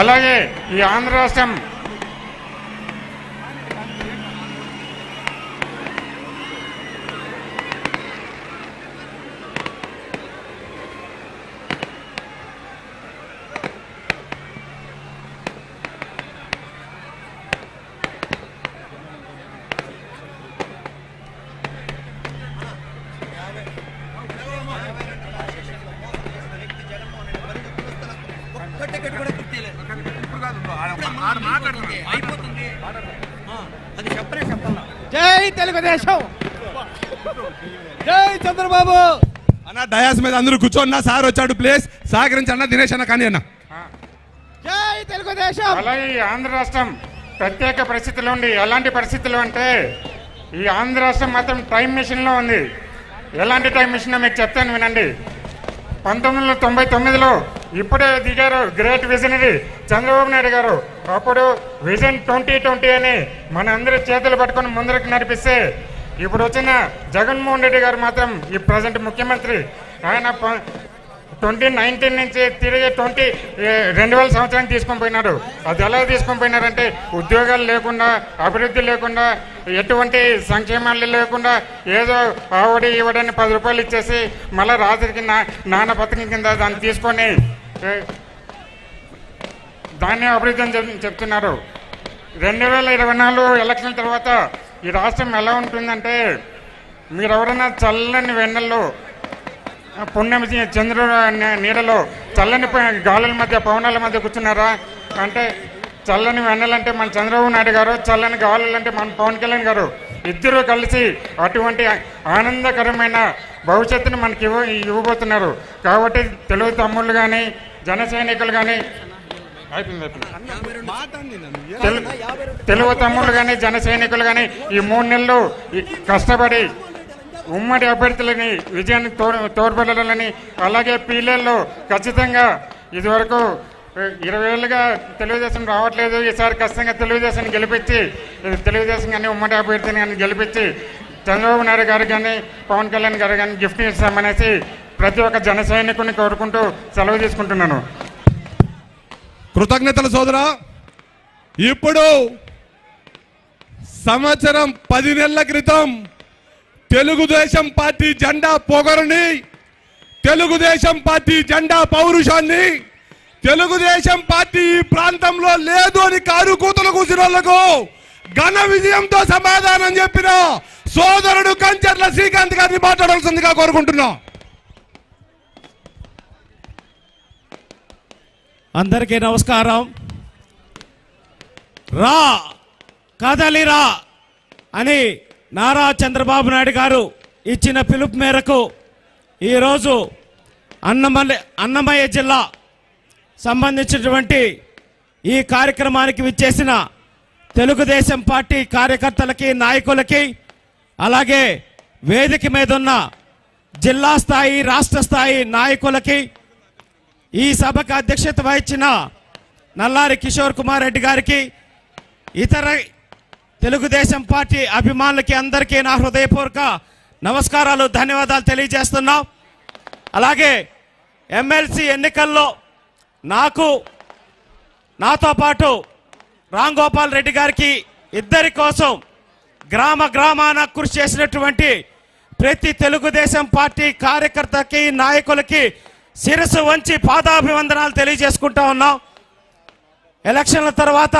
అలాగే ఈ ఆంధ్ర రాష్ట్రం జై తెలుగుదేశం. జై చంద్రబాబు. అన్న డయాస్ మీద అందరూ కూర్చోన్న సార్ వచ్చాడు ప్లేస్ సహకరించి అన్న దినేష్ అన్న కానీ అన్న. జై తెలుగుదేశం. అలాగే ఈ ఆంధ్ర రాష్ట్రం ప్రత్యేక పరిస్థితుల్లో ఉంది. ఎలాంటి పరిస్థితులు అంటే ఈ ఆంధ్ర రాష్ట్రం మాత్రం టైం మిషన్లో ఉంది. ఎలాంటి టైం మిషన్ మీకు చెప్తాను వినండి. పంతొమ్మిది వందల తొంభై తొమ్మిదిలో ఇప్పుడే దిగారు గ్రేట్ విజనరీ చంద్రబాబు నాయుడు గారు. అప్పుడు విజన్ ట్వంటీ ట్వంటీ అని మన అందరి చేతులు పట్టుకొని ముందరికి నడిపిస్తే ఇప్పుడు వచ్చిన జగన్మోహన్ రెడ్డి గారు మాత్రం ఈ ప్రజెంట్ ముఖ్యమంత్రి. ఆయన ట్వంటీ నైన్టీన్ నుంచి తిరిగి ట్వంటీ రెండు వేల సంవత్సరానికి తీసుకొని పోయినాడు. అది ఎలా తీసుకొని పోయినారంటే ఉద్యోగాలు లేకుండా అభివృద్ధి లేకుండా ఎటువంటి సంక్షేమాలు లేకుండా ఏదో ఆవిడ ఈవిడని పది రూపాయలు ఇచ్చేసి మళ్ళీ రాత్రికి నా నాన్న పథకం కింద దాన్ని తీసుకొని దాన్ని అభివృద్ధి అని చెప్- చెప్తున్నారు. రెండు వేల ఇరవై నాలుగు ఎలక్షన్ తర్వాత ఈ రాష్ట్రం ఎలా ఉంటుందంటే మీరు ఎవరైనా చల్లని వెన్నెల్లో పుణ్యం చంద్రుడు నీడలో చల్లని గాలుల మధ్య పవనాల మధ్య కూర్చున్నారా? అంటే చల్లని వెన్నెలంటే మన చంద్రబాబు నాయుడు గారు చల్లని గాలులంటే మన పవన్ కళ్యాణ్ గారు. ఇద్దరు కలిసి అటువంటి ఆనందకరమైన భవిష్యత్తును మనకి ఇవ్వ ఇవ్వబోతున్నారు. కాబట్టి తెలుగు తమ్ముళ్ళు కానీ జన సైనికులు కానీ అయిపోయింది అయిపోయింది. తెలు- తెలుగు తమ్ముళ్ళు కానీ జన సైనికులు కానీ ఈ మూడు నెలలు కష్టపడి ఉమ్మడి అభ్యర్థులని విజయాన్ని తోడ్ తోడ్పడాలని అలాగే పీలేల్లో ఖచ్చితంగా ఇదివరకు ఇరవై ఏళ్ళుగా తెలుగుదేశం రావట్లేదు. ఈసారి ఖచ్చితంగా తెలుగుదేశం గెలిపించి తెలుగుదేశం కానీ ఉమ్మడి అభ్యర్థిని కానీ గెలిపించి చంద్రబాబు నాయుడు గారు కానీ పవన్ కళ్యాణ్ గారు కానీ గిఫ్ట్ ఇస్తామనేసి ప్రతి ఒక్క జన సైనికుని కోరుకుంటూ సెలవు తీసుకుంటున్నాను. కృతజ్ఞతలు సోదరా ఇప్పుడు సంవత్సరం పది నెలల క్రితం తెలుగుదేశం పార్టీ జెండా పొగరుని తెలుగుదేశం పార్టీ జెండా పౌరుషాన్ని తెలుగుదేశం పార్టీ ఈ ప్రాంతంలో లేదు అని కారు కూతులు కూసిన వాళ్ళకు ఘన విజయంతో సమాధానం చెప్పిన సోదరుడు కంచర్ల శ్రీకాంత్ గారిని మాట్లాడాల్సిందిగా కోరుకుంటున్నాం. అందరికీ నమస్కారం. రా కదలిరా అని నారా చంద్రబాబు నాయుడు గారు ఇచ్చిన పిలుపు మేరకు ఈరోజు అన్నమల్లి అన్నమయ్య జిల్లా సంబంధించినటువంటి ఈ కార్యక్రమానికి విచ్చేసిన తెలుగుదేశం పార్టీ కార్యకర్తలకి నాయకులకి అలాగే వేదిక మీద ఉన్న జిల్లా స్థాయి రాష్ట్ర స్థాయి నాయకులకి ఈ సభకు అధ్యక్షత వహించిన నల్లారి కిషోర్ కుమార్ రెడ్డి గారికి ఇతర తెలుగుదేశం పార్టీ అభిమానులకి అందరికీ నా హృదయపూర్వక నమస్కారాలు ధన్యవాదాలు తెలియజేస్తున్నాం. అలాగే ఎమ్మెల్సీ ఎన్నికల్లో నాకు నాతో పాటు రామ్ గోపాల్ రెడ్డి గారికి ఇద్దరి కోసం గ్రామ గ్రామాన కృషి చేసినటువంటి ప్రతి తెలుగుదేశం పార్టీ కార్యకర్తకి నాయకులకి శిరస్సు వంచి పాదాభివందనాలు తెలియజేసుకుంటా ఉన్నాం. ఎలక్షన్ల తర్వాత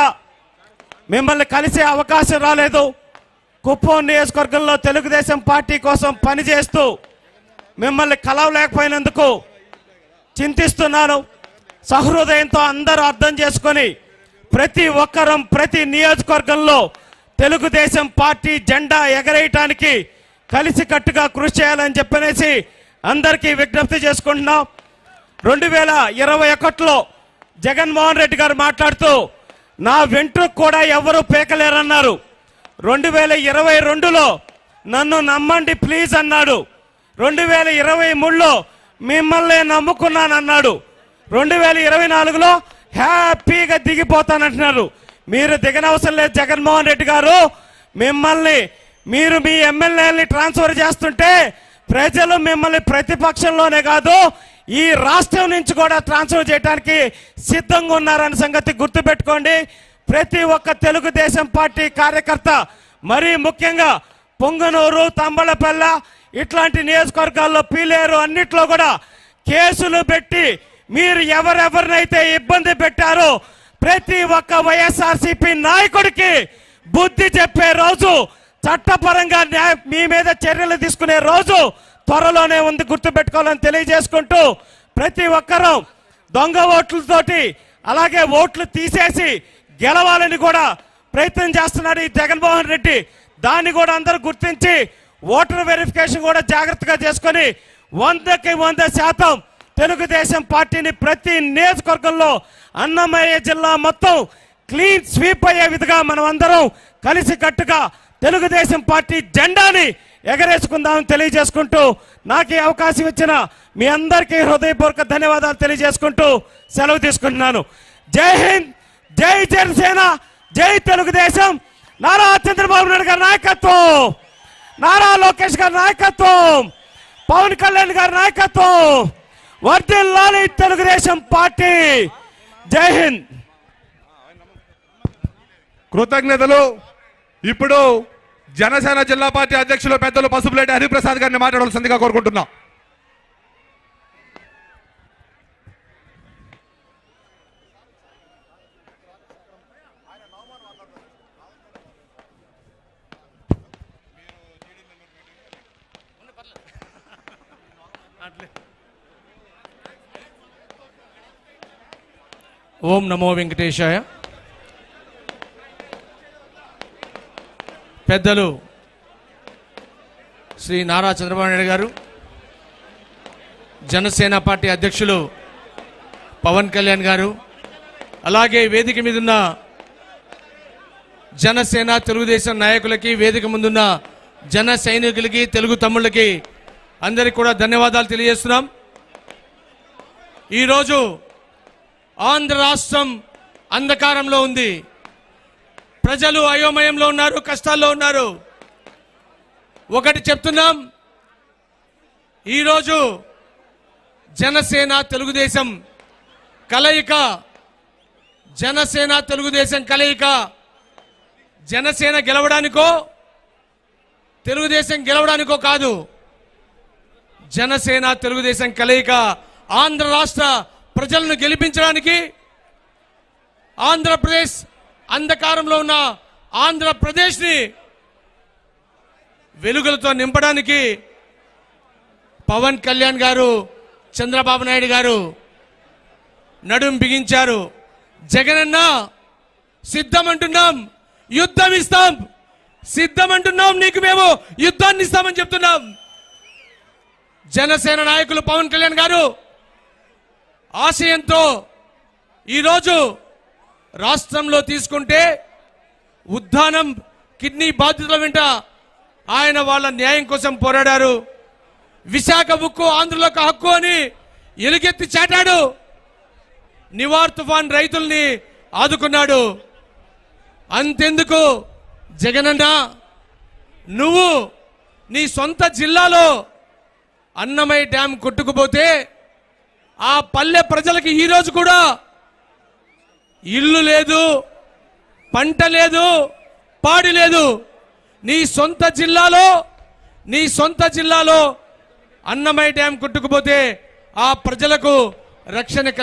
మిమ్మల్ని కలిసే అవకాశం రాలేదు. కుప్పం నియోజకవర్గంలో తెలుగుదేశం పార్టీ కోసం పనిచేస్తూ మిమ్మల్ని కలవలేకపోయినందుకు చింతిస్తున్నాను. సహృదయంతో అందరూ అర్థం చేసుకొని ప్రతి ఒక్కరం ప్రతి నియోజకవర్గంలో తెలుగుదేశం పార్టీ జెండా ఎగరేయటానికి కలిసికట్టుగా కృషి చేయాలని చెప్పనేసి అందరికీ విజ్ఞప్తి చేసుకుంటున్నాం. రెండు వేల ఇరవై ఒకటిలో జగన్మోహన్ రెడ్డి గారు మాట్లాడుతూ నా వెంట్రుకు కూడా ఎవరు పీకలేరన్నారు. రెండు వేల ఇరవై రెండులో నన్ను నమ్మండి ప్లీజ్ అన్నాడు. రెండు వేల ఇరవై మూడులో మిమ్మల్ని నమ్ముకున్నానన్నాడు. రెండు వేల ఇరవై నాలుగులో హ్యాపీగా దిగిపోతానంటున్నారు. మీరు దిగనవసరం లేదు జగన్మోహన్ రెడ్డి గారు. మిమ్మల్ని మీరు మీ ఎమ్మెల్యేని ట్రాన్స్ఫర్ చేస్తుంటే ప్రజలు మిమ్మల్ని ప్రతిపక్షంలోనే కాదు ఈ రాష్ట్రం నుంచి కూడా ట్రాన్స్ఫర్ చేయడానికి సిద్ధంగా ఉన్నారన్న సంగతి గుర్తుపెట్టుకోండి. ప్రతి ఒక్క తెలుగుదేశం పార్టీ కార్యకర్త మరీ ముఖ్యంగా పొంగనూరు తంబళపల్ల ఇట్లాంటి నియోజకవర్గాల్లో పీలేరు అన్నిట్లో కూడా కేసులు పెట్టి మీరు ఎవరెవరినైతే ఇబ్బంది పెట్టారో ప్రతి ఒక్క వైఎస్ఆర్సీపీ నాయకుడికి బుద్ధి చెప్పే రోజు చట్టపరంగా న్యాయ మీ మీద చర్యలు తీసుకునే రోజు త్వరలోనే ఉంది గుర్తుపెట్టుకోవాలని తెలియజేసుకుంటూ ప్రతి ఒక్కరూ దొంగ ఓట్లతోటి అలాగే ఓట్లు తీసేసి గెలవాలని కూడా ప్రయత్నం చేస్తున్నాడు ఈ జగన్మోహన్ రెడ్డి. దాన్ని కూడా అందరూ గుర్తించి ఓటర్ వెరిఫికేషన్ కూడా జాగ్రత్తగా చేసుకొని వందకి వంద శాతం తెలుగుదేశం పార్టీని ప్రతి నియోజకవర్గంలో అన్నమయ్య జిల్లా మొత్తం క్లీన్ స్వీప్ అయ్యే విధంగా మనం అందరం కలిసి కట్టుగా తెలుగుదేశం పార్టీ జెండాని ఎగరేసుకుందామని తెలియజేసుకుంటూ నాకు ఈ అవకాశం ఇచ్చిన మీ అందరికీ హృదయపూర్వక ధన్యవాదాలు తెలియజేసుకుంటూ సెలవు తీసుకుంటున్నాను. జై హింద్ జై జనసేన జై తెలుగుదేశం. నారా చంద్రబాబు నాయుడు గారి నాయకత్వం. నారా లోకేష్ గారి నాయకత్వం. పవన్ కళ్యాణ్ గారి నాయకత్వం. వర్ధిల్లాలి తెలుగుదేశం పార్టీ. జై హింద్. కృతజ్ఞతలు. ఇప్పుడు జనసేన జిల్లా పార్టీ అధ్యక్షులు పెద్దలు పసుపులేటి హరిప్రసాద్ గారిని మాట్లాడవలసిందిగా కోరుకుంటున్నా. ఓం నమో వెంకటేశాయ. పెద్దలు శ్రీ నారా చంద్రబాబు నాయుడు గారు జనసేన పార్టీ అధ్యక్షులు పవన్ కళ్యాణ్ గారు అలాగే వేదిక మీద ఉన్న జనసేన తెలుగుదేశం నాయకులకి వేదిక ముందున్న జన సైనికులకి తెలుగు తమ్ముళ్ళకి అందరికి కూడా ధన్యవాదాలు తెలియజేస్తున్నాం. ఈరోజు ఆంధ్ర రాష్ట్రం అంధకారంలో ఉంది. ప్రజలు అయోమయంలో ఉన్నారు కష్టాల్లో ఉన్నారు. ఒకటి చెప్తున్నాం ఈరోజు జనసేన తెలుగుదేశం కలయిక జనసేన తెలుగుదేశం కలయిక జనసేన గెలవడానికో తెలుగుదేశం గెలవడానికో కాదు జనసేన తెలుగుదేశం కలయిక ఆంధ్ర రాష్ట్ర ప్రజలను గెలిపించడానికి ఆంధ్రప్రదేశ్ అంధకారంలో ఉన్న ఆంధ్రప్రదేశ్ని వెలుగులతో నింపడానికి పవన్ కళ్యాణ్ గారు చంద్రబాబు నాయుడు గారు నడుం బిగించారు. జగనన్న సిద్ధం అంటున్నాం యుద్ధం ఇస్తాం. సిద్ధం అంటున్నాం నీకు మేము యుద్ధాన్ని ఇస్తామని చెప్తున్నాం. జనసేన నాయకులు పవన్ కళ్యాణ్ గారు ఆశయంతో ఈరోజు రాష్ట్రంలో తీసుకుంటే ఉద్దానం కిడ్నీ బాధితుల వెంట ఆయన వాళ్ళ న్యాయం కోసం పోరాడారు. విశాఖ ఉక్కు ఆంధ్రులకు హక్కు అని ఎలుగెత్తి చాటాడు. నివార్ తుఫాన్ రైతుల్ని ఆదుకున్నాడు. అంతెందుకు జగనన్న నువ్వు నీ సొంత జిల్లాలో అన్నమయ్య డ్యాం కొట్టుకుపోతే ఆ పల్లె ప్రజలకి ఈరోజు కూడా ఇల్లు లేదు పంట లేదు పాడి లేదు. నీ సొంత జిల్లాలో నీ సొంత జిల్లాలో అన్నమయ్య డ్యాం కొట్టుకుపోతే ఆ ప్రజలకు రక్షణ కల్పి